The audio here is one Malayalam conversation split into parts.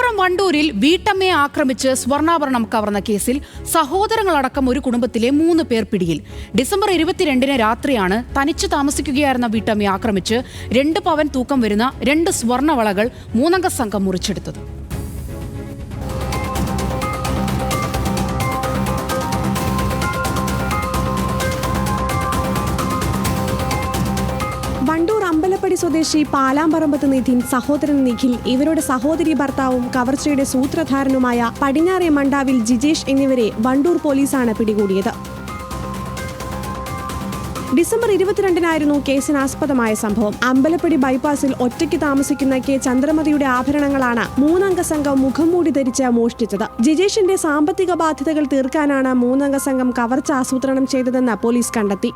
മലപ്പുറം വണ്ടൂരിൽ വീട്ടമ്മയെ ആക്രമിച്ച് സ്വർണാഭരണം കവർന്ന കേസിൽ സഹോദരങ്ങളടക്കം ഒരു കുടുംബത്തിലെ മൂന്ന് പേർ പിടിയിൽ. ഡിസംബർ ഇരുപത്തിരണ്ടിന് രാത്രിയാണ് തനിച്ച് താമസിക്കുകയായിരുന്ന വീട്ടമ്മയെ ആക്രമിച്ച് രണ്ട് പവൻ തൂക്കം വരുന്ന രണ്ട് സ്വർണവളകൾ മൂന്നംഗ സംഘം മുറിച്ചെടുത്തത്. വണ്ടൂർ അമ്പലപ്പടി സ്വദേശി പാലാമ്പറമ്പത്ത് നിധിൻ സഹോദരൻ നിഖിൽ ഇവരുടെ സഹോദരി ഭർത്താവും കവർച്ചയുടെ സൂത്രധാരനുമായ പടിഞ്ഞാറെ മണ്ടാവിൽ ജിജേഷ് എന്നിവരെ വണ്ടൂർ പോലീസാണ് പിടികൂടിയത്. ഡിസംബർ ഇരുപത്തിരണ്ടിനായിരുന്നു കേസിനാസ്പദമായ സംഭവം. അമ്പലപ്പടി ബൈപ്പാസിൽ ഒറ്റയ്ക്ക് താമസിക്കുന്ന കെ. ചന്ദ്രമതിയുടെ ആഭരണങ്ങളാണ് മൂന്നംഗ സംഘം മുഖം മൂടി ധരിച്ച് മോഷ്ടിച്ചത്. ജിജേഷിന്റെ സാമ്പത്തിക ബാധ്യതകൾ തീർക്കാനാണ് മൂന്നംഗ സംഘം കവർച്ച ആസൂത്രണം ചെയ്തതെന്ന് പോലീസ് കണ്ടെത്തി.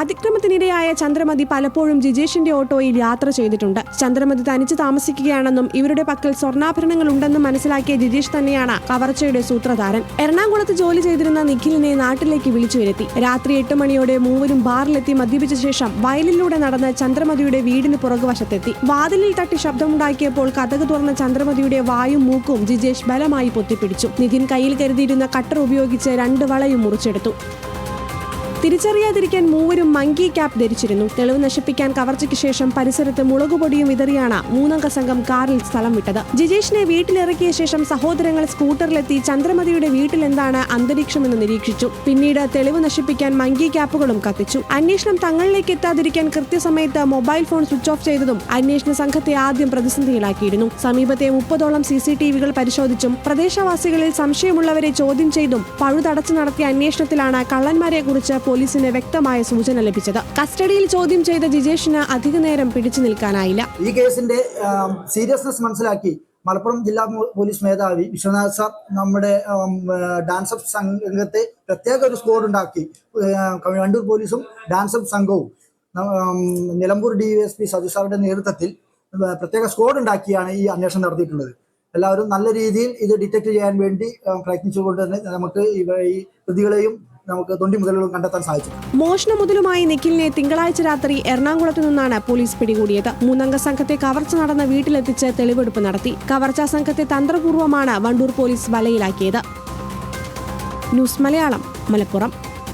അതിക്രമത്തിനിരയായ ചന്ദ്രമതി പലപ്പോഴും ജിജേഷിന്റെ ഓട്ടോയിൽ യാത്ര ചെയ്തിട്ടുണ്ട്. ചന്ദ്രമതി തനിച്ച് താമസിക്കുകയാണെന്നും ഇവരുടെ പക്കൽ സ്വർണാഭരണങ്ങൾ ഉണ്ടെന്നും മനസ്സിലാക്കിയ ജിജേഷ് തന്നെയാണ് കവർച്ചയുടെ സൂത്രധാരൻ. എറണാകുളത്ത് ജോലി ചെയ്തിരുന്ന നിഖിലിനെ നാട്ടിലേക്ക് വിളിച്ചു വരുത്തി. രാത്രി എട്ട് മണിയോടെ മൂവരും ബാറിലെത്തി മദ്യപിച്ച ശേഷം വയലിലൂടെ നടന്ന് ചന്ദ്രമതിയുടെ വീടിന് പുറകുവശത്തെത്തി. വാതിലിൽ തട്ടി ശബ്ദമുണ്ടാക്കിയപ്പോൾ കഥക് തുറന്ന ചന്ദ്രമതിയുടെ വായും മൂക്കും ജിജേഷ് ബലമായി പൊത്തിപ്പിടിച്ചു. നിധിൻ കയ്യിൽ കരുതിയിരുന്ന കട്ടർ ഉപയോഗിച്ച് രണ്ട് വളയും മുറിച്ചെടുത്തു. തിരിച്ചറിയാതിരിക്കാൻ മൂവരും മങ്കി ക്യാപ് ധരിച്ചിരുന്നു. തെളിവ് നശിപ്പിക്കാൻ കവർച്ചയ്ക്ക് ശേഷം പരിസരത്ത് മുളകുപൊടിയും വിതറിയാണ് മൂന്നംഗ സംഘം കാറിൽ സ്ഥലം വിട്ടത്. ജിജേഷിനെ വീട്ടിലിറക്കിയ ശേഷം സഹോദരങ്ങൾ സ്കൂട്ടറിലെത്തി ചന്ദ്രമതിയുടെ വീട്ടിലെന്താണ് അന്തരീക്ഷമെന്ന് നിരീക്ഷിച്ചു. പിന്നീട് തെളിവ് നശിപ്പിക്കാൻ മങ്കി ക്യാപ്പുകളും കത്തിച്ചു. അന്വേഷണം തങ്ങളിലേക്ക് എത്താതിരിക്കാൻ കൃത്യസമയത്ത് മൊബൈൽ ഫോൺ സ്വിച്ച് ഓഫ് ചെയ്തതും അന്വേഷണ സംഘത്തെ ആദ്യം പ്രതിസന്ധിയിലാക്കിയിരുന്നു. സമീപത്തെ മുപ്പതോളം സി സി ടി വികൾ പരിശോധിച്ചും പ്രദേശവാസികളിൽ സംശയമുള്ളവരെ ചോദ്യം ചെയ്തും പഴുതടച്ചു നടത്തിയ അന്വേഷണത്തിലാണ് കള്ളന്മാരെ കുറിച്ച് പോലീസിന് വ്യക്തമായ സൂചന ലഭിച്ചത്. കസ്റ്റഡിയിൽ ചോദ്യം ചെയ്ത ജിജേഷിന് അധികനേരം പിടിച്ചു നിൽക്കാനായില്ല. ഈ കേസിന്റെ സീരിയസ്നെസ് മനസ്സിലാക്കി മലപ്പുറം ജില്ലാ പോലീസ് മേധാവി വിശ്വനാഥ് സാർ നമ്മുടെ ഡാൻസ് അപ്പ് സംഘത്തെ പ്രത്യേക ഒരു സ്ക്വാഡ് ഉണ്ടാക്കി. കണ്ണൂർ പോലീസും ഡാൻസ് അപ്പ് സംഘവും. Nilambur D S P Saju സാറിന്റെ നേതൃത്വത്തിൽ പ്രത്യേക സ്ക്വാഡ് ഉണ്ടാക്കിയാണ് ഈ അന്വേഷണം നടത്തിയിട്ടുള്ളത്. എല്ലാവരും നല്ല രീതിയിൽ ഇത് ഡിറ്റക്ട് ചെയ്യാൻ വേണ്ടി പ്രയത്നിച്ചുകൊണ്ട് തന്നെ നമുക്ക് ഈ പ്രതികളെയും നമുക്ക് തൊണ്ടി മുതലുകളും കണ്ടെത്താൻ സാധിച്ചു. മോഷണ മുതലുമായി നിഖിലിനെ തിങ്കളാഴ്ച രാത്രി എറണാകുളത്ത് നിന്നാണ് പോലീസ് പിടികൂടിയത്. മൂന്നംഗ സംഘത്തെ കവർച്ച നടന്ന വീട്ടിലെത്തിച്ച് തെളിവെടുപ്പ് നടത്തി. കവർച്ചാ സംഘത്തെ തന്ത്രപൂർവമാണ് വണ്ടൂർ പോലീസ് വലയിലാക്കിയത്. ന്യൂസ് മലയാളം മലപ്പുറം.